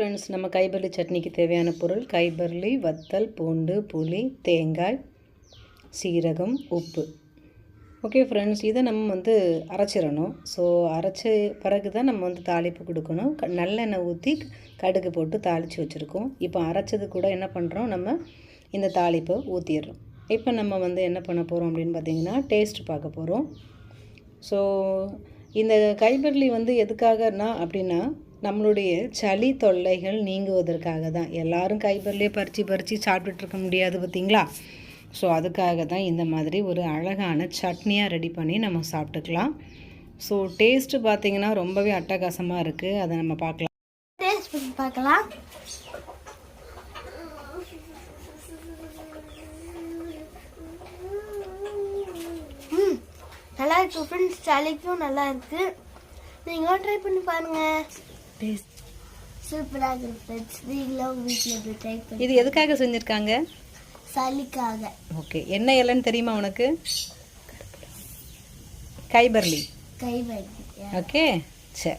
Friends நம்ம கைபர்லி சட்னிக்கு தேவையான பொருள் கைபர்லி வத்தல் பூண்டு புளி தேங்காய் சீரகம் உப்பு. ஓகே ஃப்ரெண்ட்ஸ் இதை நம்ம வந்து அரைச்சிடணும். ஸோ அரைச்ச பிறகு தான் நம்ம வந்து தாளிப்பு கொடுக்கணும். க- நல்லெண்ணெய் ஊற்றி கடுகு போட்டு தாளித்து வச்சுருக்கோம். இப்போ அரைச்சது கூட என்ன பண்ணுறோம் நம்ம இந்த தாளிப்பை ஊற்றிடுறோம் இப்போ நம்ம வந்து என்ன பண்ண போகிறோம் அப்படின்னு பார்த்தீங்கன்னா டேஸ்ட் பார்க்க போகிறோம் ஸோ இந்த கைபர்லி வந்து எதுக்காகனா அப்படின்னா நம்மளுடைய சளி தொல்லைகள் நீங்குவதற்காக தான். எல்லாரும் கைபர்லியே பறித்து பறித்து சாப்பிட்டுட்டு இருக்க முடியாது பார்த்தீங்களா? ஸோ அதுக்காக தான் இந்த மாதிரி ஒரு அழகான சட்னியாக ரெடி பண்ணி நம்ம சாப்பிட்டுக்கலாம். ஸோ டேஸ்ட்டு பார்த்தீங்கன்னா ரொம்பவே அட்டகாசமாக இருக்குது அதை நம்ம பார்க்கலாம். டேஸ்ட் பார்க்கலாம். நல்லா இருக்கு ஃப்ரெண்ட்ஸ் சளிக்கும் நல்லா இருக்குது நீங்களும் ட்ரை பண்ணி பாருங்கள் டேஸ்ட் சூப்பராக இருக்கு ஃப்ரெண்ட்ஸ் நீங்களும் உங்கள் வீட்டில் போய் ட்ரை பண்ணி இது எதுக்காக செஞ்சுருக்காங்க? சளிக்காக. ஓகே என்ன இலைன்னு தெரியுமா உனக்கு? கைபர்லி. கை வைக்க ஓகே சரி.